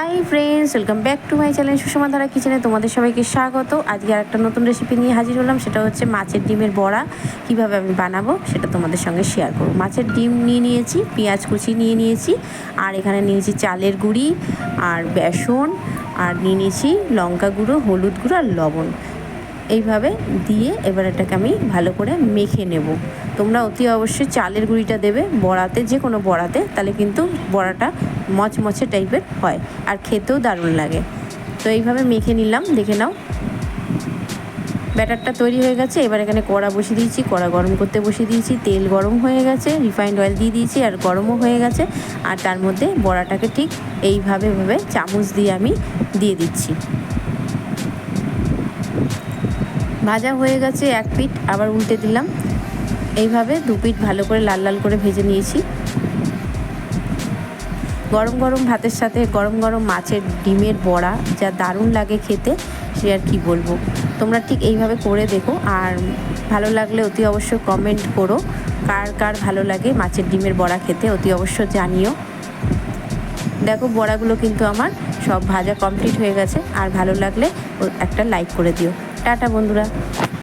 Hi friends welcome back to my channel Sushma Dhara কিচেনে তোমাদের সবাইকে স্বাগত। আজকে আর একটা নতুন রেসিপি নিয়ে হাজির হলাম, সেটা হচ্ছে মাছের ডিমের বড়া। কীভাবে আমি বানাবো সেটা তোমাদের সঙ্গে শেয়ার করব। মাছের ডিম নিয়ে নিয়েছি, পেঁয়াজ কুচি নিয়ে নিয়েছি, আর এখানে নিয়েছি চালের গুঁড়ি, আর বেসন, আর নিয়ে নিয়েছি লঙ্কা গুঁড়ো, হলুদ গুঁড়ো, আর লবণ। এইভাবে দিয়ে এবার এটাকে আমি ভালো করে মেখে নেব। তোমরা অতি অবশ্যই চালের গুঁড়িটা দেবে বড়াতে, যে কোনো বড়াতে, তাহলে কিন্তু বড়াটা মচমচে টাইপের হয় আর খেতেও দারুণ লাগে। তো এইভাবে মেখে নিলাম, দেখে নাও। ব্যাটারটা তৈরি হয়ে গেছে, এবার এখানে কড়া বসিয়ে দিয়েছি, কড়া গরম করতে বসিয়ে দিয়েছি, তেল গরম হয়ে গেছে রিফাইন্ড অয়েল দিয়ে দিয়েছি আর গরমও হয়ে গেছে। আর তার মধ্যে বড়াটাকে ঠিক এইভাবে ভাবে চামচ দিয়ে আমি দিয়ে দিচ্ছি। ভাজা হয়ে গেছে এক পিঠ, আবার উল্টে দিলাম। এইভাবে দু পিঠ ভালো করে লাল লাল করে ভেজে নিয়েছি। গরম গরম ভাতের সাথে গরম গরম মাছের ডিমের বড়া, যা দারুণ লাগে খেতে, সে আর কি বলব। তোমরা ঠিক এইভাবে করে দেখো, আর ভালো লাগলে অতি অবশ্যই কমেন্ট করো। কার কার ভালো লাগে মাছের ডিমের বড়া খেতে, অতি অবশ্য জানিও। দেখো বড়াগুলো কিন্তু আমার সব ভাজা কমপ্লিট হয়ে গেছে, আর ভালো লাগলে একটা লাইক করে দিও। টাটা বন্ধুরা।